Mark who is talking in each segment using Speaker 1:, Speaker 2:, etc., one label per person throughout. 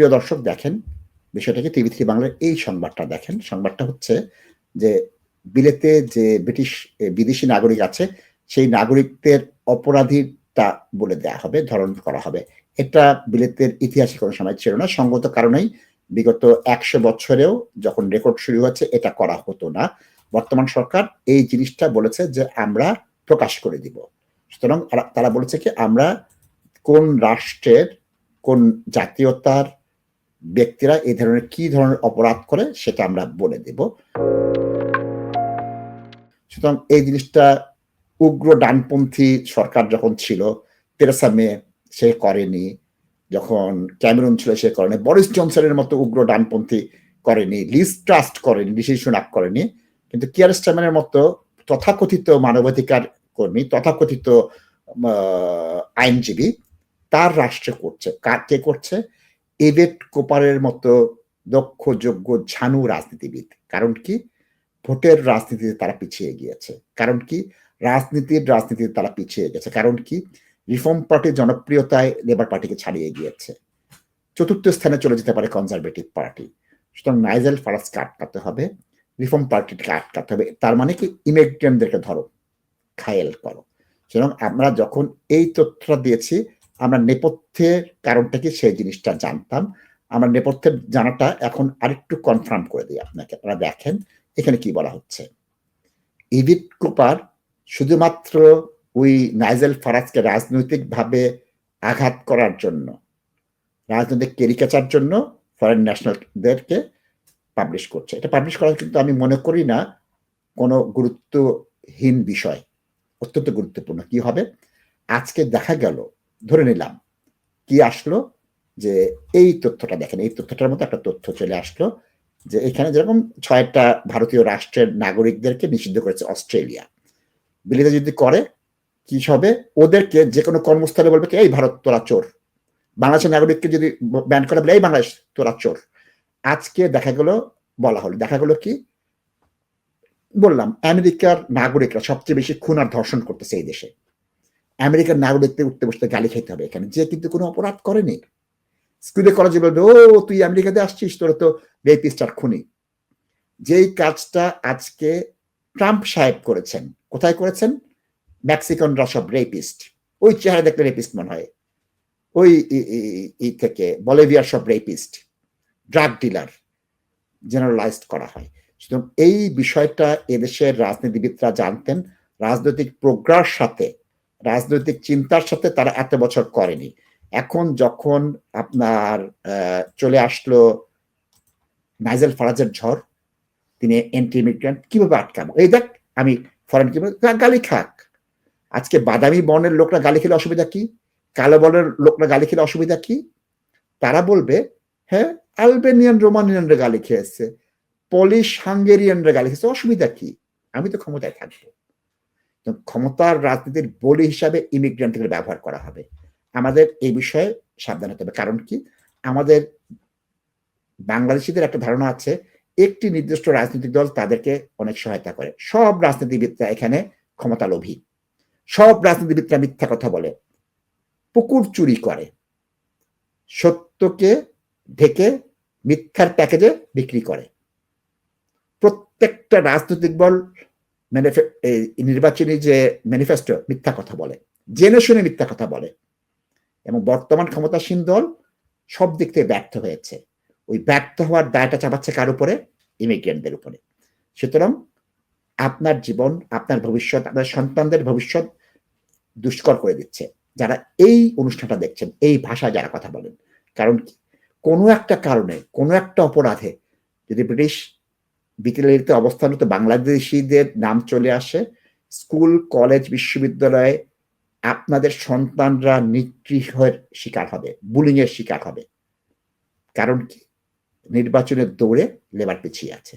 Speaker 1: প্রিয় দর্শক, দেখেন বিষয়টাকে টিভি থ্রি বাংলার এই সংবাদটা দেখেন। সংবাদটা হচ্ছে যে বিলেতে যে ব্রিটিশ বিদেশি নাগরিক আছে, সেই নাগরিকদের অপরাধীটা বলে দেয়া হবে ধরন করা হবে। এটা বিলেতের ইতিহাসে কোনো সময় ছিল না। সঙ্গত কারণেই বিগত একশো বছরেও যখন রেকর্ড শুরু হয়েছে, এটা করা হতো না। বর্তমান সরকার এই জিনিসটা বলেছে যে আমরা প্রকাশ করে দিব। সুতরাং তারা- বলেছে কি, আমরা কোন রাষ্ট্রের, কোন জাতীয়তার ব্যক্তিরা এই ধরনের কি ধরনের অপরাধ করে সেটা আমরা বলে দেব। সুতরাং এই জিনিসটা উগ্র ডানপন্থী সরকার যখন ছিল, তেরেসা মে সে করেনি, যখন ক্যামেরুন ছিল সে করেনি, বরিস জনসনের মতো উগ্র ডানপন্থী করেনি লিজ ট্রাস্ট করেনি ঋষি সুনাক করেনি, কিন্তু কিয়ার স্টামেনের মতো তথাকথিত মানবাধিকার কর্মী, তথাকথিত আইনজীবী, তার রাষ্ট্রে করছে। কার, কে করছে? এভেট কোপারের মতো দক্ষ, যোগ্য, ঝানু রাজনীতিবিদ। কারণ কি? ভোটের রাজনীতিতে তারা পিছিয়ে গিয়েছে। কারণ কি? রাজনীতির রাজনীতিতে তারা পিছিয়ে গেছে। কারণ কি? রিফর্ম পার্টির জনপ্রিয়তায় লেবার পার্টিকে ছাড়িয়ে গিয়েছে। চতুর্থ স্থানে চলে যেতে পারে কনজারভেটিভ পার্টি। সুতরাং নাইজেল ফারাজকে আটকাতে হবে। রিফর্ম পার্টিকে আটকাতে হবে। তার মানে কি? ইমিগ্রেন্টদেরকে ধরো। খায়েল করো। সুতরাং আমরা যখন এই তথ্যটা দিয়েছি আমরা নেপথ্যের কারণটা কি সেই জিনিসটা জানতাম। আমরা নেপথ্যের জানাটা এখন আরেকটু কনফার্ম করে দিই আপনাকে। আপনারা দেখেন, এখানে কি বলা হচ্ছে? ইভিট কুপার শুধুমাত্র ওই নাইজেল ফারাজকে রাজনৈতিকভাবে আঘাত করার জন্য, রাজনৈতিক কেরিকাচার জন্য ফরেন ন্যাশনালদেরকে পাবলিশ করছে। এটা পাবলিশ করা কিন্তু আমি মনে করি না কোনো গুরুত্বহীন বিষয়, অত্যন্ত গুরুত্বপূর্ণ। কি হবে? আজকে দেখা গেল ধরে নিলাম, কি আসলো? যে এই তথ্যটা দেখেন, এই তথ্যটার মতো একটা তথ্য চলে আসলো যে এখানে যেরকম ছয়টা ভারতীয় রাষ্ট্রের নাগরিকদেরকে নিষিদ্ধ করেছে, অস্ট্রেলিয়া। বিলিতে যদি করে, কি হবে? ওদেরকে যে কোনো কর্মস্থলে বলবে কি, এই ভারত, তোরা চোর। বাংলাদেশের নাগরিককে যদি ব্যান করে বলে, এই বাংলাদেশ, তোরা চোর। আজকে দেখা গেল, বলা হলো। দেখা গেলো কি? বললাম, আমেরিকার নাগরিকরা সবচেয়ে বেশি খুন আর ধর্ষণ করতেছে এই দেশে। আমেরিকার নাগরিকদের উঠতে বসতে গালি খেতে হবে এখানে। যে কিন্তু কোনো অপরাধ করেনি। স্কুলে, কলেজে বলবে, ও, তুই আমেরিকাতে আসছিস, তোরা তো রেপিস্ট আর খুনি। যেই কাজটা আজকে ট্রাম্প সাহেব করেছেন, কোথায় করেছেন? মেক্সিকানরা সব রেপিস্ট। ওই চেহারা দেখলে রেপিস্ট মনে হয়। ওই ই থেকে বলেভিয়ার সব রেপিস্ট, ড্রাগ ডিলার, জেনারেলাইজড করা হয়। সুতরাং এই বিষয়টা এদেশের রাজনীতিবিদরা জানতেন। রাজনৈতিক প্রজ্ঞার সাথে রাজনৈতিক চিন্তার সাথে তারা এত বছর করেনি। এখন যখন আপনার চলে আসলো নাইজেল ফারাজের ঝড়, তিনি এন্টি ইমিগ্রেন্ট কীভাবে আটকাবো? এই দেখ, আমি ফরেন গালি খাক। আজকে বাদামি বর্ণের লোকরা গালি খেলে অসুবিধা কি? কালো বর্ণের লোকরা গালি খেলে অসুবিধা কি? তারা বলবে হ্যাঁ আলবেনিয়ান, রোমানিয়ানরা গালি খেয়েছে পলিশ হাঙ্গেরিয়ানরা গালি খেয়েছে, অসুবিধা কি? আমি তো ক্ষমতায় থাকব। ক্ষমতার রাজনীতির বলি হিসাবে ইমিগ্রেন্টদের ব্যবহার করা হবে। আমাদের এই বিষয়ে সাবধান হতে হবে। কারণ কি? আমাদের বাংলাদেশিদের একটা ধারণা আছে, একটি নির্দিষ্ট রাজনৈতিক দল তাদেরকে অনেক সহায়তা করে। সব রাজনীতিবিদরা এখানে ক্ষমতা লোভী। সব রাজনীতিবিদরা মিথ্যা কথা বলে। পুকুর চুরি করে। সত্যকে ঢেকে মিথ্যার প্যাকেজে বিক্রি করে। প্রত্যেকটা রাজনৈতিক দল নির্বাচনী যে ম্যানিফেস্টো মিথ্যা কথা বলে, জেনে শুনে মিথ্যা কথা বলে, এবং বর্তমান ক্ষমতাসীন দল সব দিক থেকে ব্যর্থ হয়েছে। ওই ব্যর্থ হওয়ার দায়টা চাপাচ্ছে কার উপরে? ইমিগ্রেন্টদের উপরে। সুতরাং আপনার জীবন, আপনার ভবিষ্যৎ, আপনার সন্তানদের ভবিষ্যৎ দুষ্কর করে দিচ্ছে। যারা এই অনুষ্ঠানটা দেখছেন, এই ভাষায় যারা কথা বলেন, কারণ কোনো একটা কারণে, কোনো একটা অপরাধে যদি ব্রিটিশ বিকেলিতে অবস্থানরত বাংলাদেশিদের নাম চলে আসে। স্কুল, কলেজ, বিশ্ববিদ্যালয়ে আপনাদের সন্তানরা নিগৃহের শিকার হবে বুলিং এর শিকার হবে। কারণ কি? নির্বাচনের দৌড়ে লেবার পিছিয়ে আছে।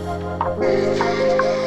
Speaker 2: Thank you.